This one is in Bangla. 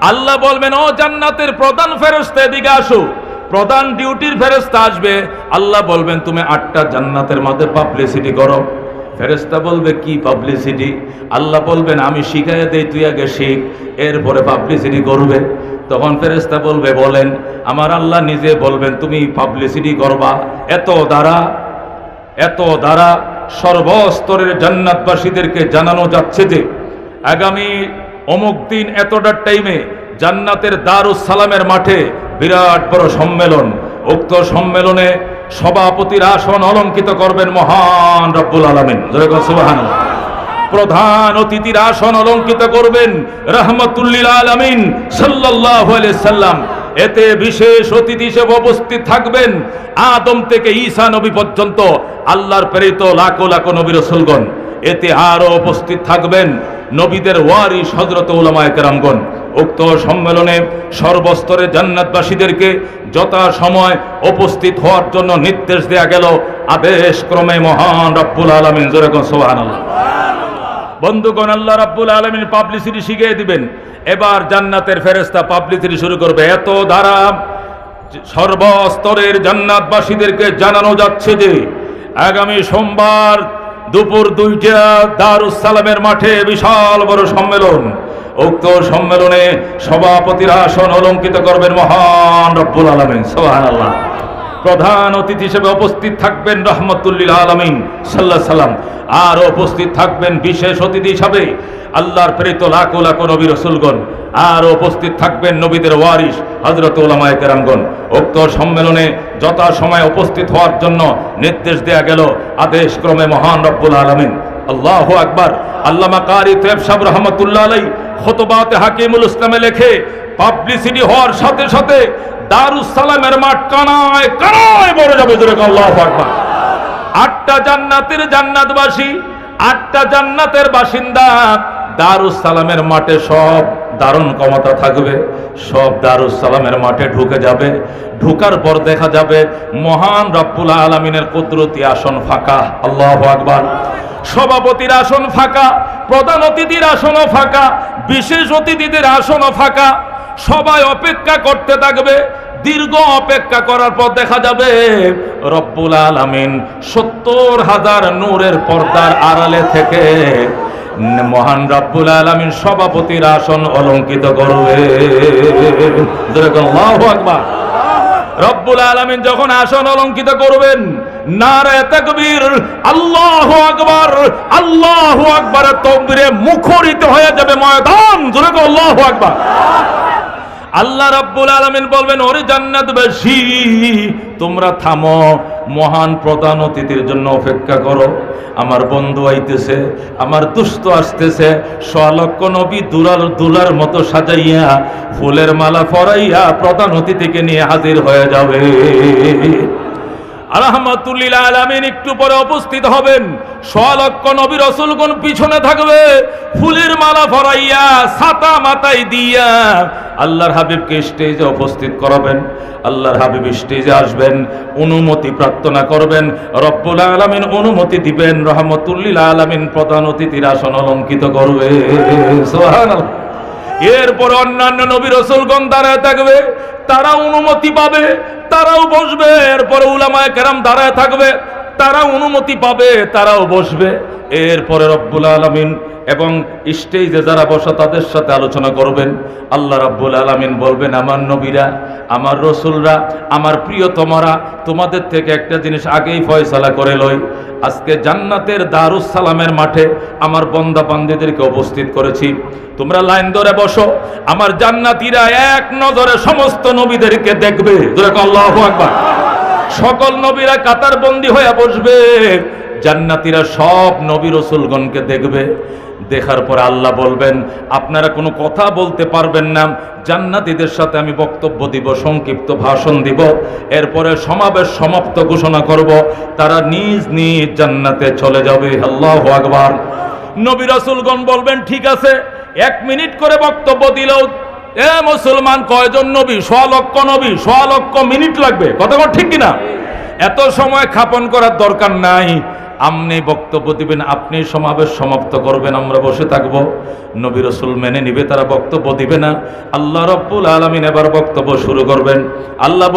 আল্লাহ বলবেন, ও জান্নাতের প্রধান ফেরস্তা এদিকে আসো। প্রধান ডিউটির ফেরস্তা আসবে। আল্লাহ বলবেন, তুমি আটটা জান্নাতের মধ্যে পাবলিসিটি করো। ফেরেস্তা বলবে, কি পাবলিসিটি আল্লাহ বলবেন, আমি শিখাই দেই, তুই আগে শিখ, এরপরে পাবলিসিটি করবে। তখন ফেরেস্তা বলবে, বলেন, আমার আল্লাহ নিজে বলবেন, তুমি পাবলিসিটি করবা। এত দ্বারা এত দ্বারা সর্বস্তরের জান্নাতবাসীদেরকে জানানো যাচ্ছে যে, আগামী অমুক দিন এতটার টাইমে জান্নাতের দারুস সালামের মাঠে বিরাট বড় সম্মেলন। উক্ত সম্মেলনে সভাপতির আসন অলঙ্কিত করবেন মহান রব্বুল আলমিন। সুবাহান প্রধান অতিথির আসন অলঙ্কিত করবেন রহমতুল্লিল আলমিন সাল্লাহ সাল্লাম। এতে বিশেষ অতিথি হিসেবে উপস্থিত থাকবেন আদম থেকে ঈসা নবী পর্যন্ত, আল্লাহর প্রেরিত লাখো লাখো নবী রসুলগণ। এতে আরও উপস্থিত থাকবেন নবীদের ওয়ারিস হজরত উলামায় কেরামগণ উক্ত সম্মেলনে সর্বস্তরে জান্নাতবাসীদেরকে যথা সময় উপস্থিত হওয়ার জন্য নির্দেশ দেয়া গেল আদেশ ক্রমে মহান রব্বুল আলমিন। সোহান বন্ধুগণ, আল্লাহ রাব্বুল আলমিন পাবলিসিটি শিখিয়ে দিবেন। এবার জান্নাতের ফেরেস্তা পাবলিসিটি শুরু করবে। এত দ্বারা সর্বস্তরের জান্নাতবাসীদেরকে জানানো যাচ্ছে যে, আগামী সোমবার দুপুর দুইটা দারুস সালামের মাঠে বিশাল বড় সম্মেলন। উক্ত সম্মেলনে সভাপতির আসন অলঙ্কিত করবেন মহান রব্বুল আলমিন সোহান আল্লাহ প্রধান অতিথি হিসেবে উপস্থিত থাকবেন রহমতুল্লিল আলমিন সাল্লাহ সাল্লাম। আর উপস্থিত থাকবেন বিশেষ অতিথি হিসাবে আল্লাহর প্রেরিত লাখো লাখো নবী রসুলগণ। আর উপস্থিত থাকবেন নবীদের ওয়ারিস হজরত ওলামায় কেরামগণ, উক্ত সম্মেলনে যথা সময় উপস্থিত হওয়ার জন্য নির্দেশ দেয়া গেল আদেশ ক্রমে মহান রব্বুল আলমিন। আল্লাহ আকবার। আল্লামা কারি তেব সাহ রহমতুল্লাহ আলাই খতবাতে হাকিমুল ইসলামে লেখে, পাবলিসিটি হওয়ার সাথে সাথে দারুস সালামের মাঠ কানায় কানায় বড় যাবে আল্লাহ আকবার। আটটা জান্নাতের জান্নাতবাসী, আটটা জান্নাতের বাসিন্দা দারুস সালামের মাঠে সব দারুণ ক্ষমতা থাকবে। সব দারুস সালামের মাঠে ঢুকে যাবে। ঢুকার পর দেখা যাবে মহান রব্বুল আলমিনের কুদরতি আসন ফাঁকা। আল্লাহ আকবার। সভাপতির আসন ফাঁকা, প্রধান অতিথির আসনও ফাঁকা, বিশেষ অতিথিদের আসনও ফাঁকা। সবাই অপেক্ষা করতে থাকবে। দীর্ঘ অপেক্ষা করার পর দেখা যাবে রব্বুল আলামিন সত্তর হাজার নূরের পর্দার আড়ালে থেকে মহান রব্বুল আলামিন সভাপতির আসন অলঙ্কিত করবে। রব্বুল আলামিন যখন আসন অলঙ্কিত করবেন আল্লাহু আকবার, আল্লাহু মুখরিত হয়ে যাবে আল্লাহু আলামিন বলবেন, ওরে জান্নাতবাসী তোমরা থামো মহান প্রধান অতিথির জন্য অপেক্ষা করো। আমার বন্ধু আইতেছে, আমার দুস্থ আসতেছে। স্বলক্ষ নবী দুলার দুলার মতো সাজাইয়া ফুলের মালা ফরাইয়া প্রধান অতিথিকে নিয়ে হাজির হয়ে যাবে। একটু পরে উপস্থিত হবেন। পিছনে থাকবে। ফুলের মালা মাথায় দিয়া হাবিবকে স্টেজে উপস্থিত করাবেন। আল্লাহর হাবিব স্টেজে আসবেন, অনুমতি প্রার্থনা করবেন, রব্বুল আলামিন অনুমতি দিবেন, রহমতুল্লিল আলামিন প্রধান অতিথির আসন অলঙ্কিত করবে। সুবহানাল্লাহ। এরপর অন্যান্য নবী রসুলগণ দাঁড়ায় থাকবে তারা অনুমতি পাবে, তারাও বসবে। এরপরে উলামায় কেরাম দাঁড়ায় থাকবে তারা অনুমতি পাবে, তারাও বসবে। এরপরে রব্বুল আলমিন এবং স্টেজে যারা বসা তাদের সাথে আলোচনা করবেন। আল্লাহ রাব্বুল আলামিন বলবেন, আমার নবীরা, আমার রসুলরা, আমার প্রিয়তমরা, তোমাদের থেকে একটা জিনিস আগেই ফয়সালা করে লই। আজকে জান্নাতের দারুস সালামের মাঠে আমার বন্দা বান্দিদেরকে উপস্থিত করেছি। তোমরা লাইন ধরে বসো। আমার জান্নাতিরা এক নজরে সমস্ত নবীদেরকে দেখবে। আল্লাহ আকবার। সকল নবীরা কাতার বন্দী হয়ে বসবে। জান্নাতিরা সব নবী রসুলগণকে দেখবে। দেখার পর আল্লাহ বলবেন, আপনারা কোনো কথা বলতে পারবেন না, জান্নাতীদের সাথে আমি বক্তব্য দিব, সংক্ষিপ্ত ভাষণ দিব, এরপরে সমাবেশ সমাপ্ত ঘোষণা করব, তারা নিজ নিজ জান্নাতে চলে যাবে। আল্লাহ আকবার। নবী রসুলগণ বলবেন, ঠিক আছে, এক মিনিট করে বক্তব্য দিলেও, এ মুসলমান কয়জন নবী? সোয়া নবী, সোয়া মিনিট লাগবে। কথা ঠিক কিনা? এত সময় খাপন করার দরকার নাই। আপনি বক্তব্য দিবেন, আপনি সমাবেশ সমাপ্ত করবেন, আমরা বসে থাকব। নবী রসুল মেনে নিবে, তারা বক্তব্য দিবে না। আল্লাহ রব্বুল আলমিন এবার বক্তব্য শুরু করবেন। আল্লাহ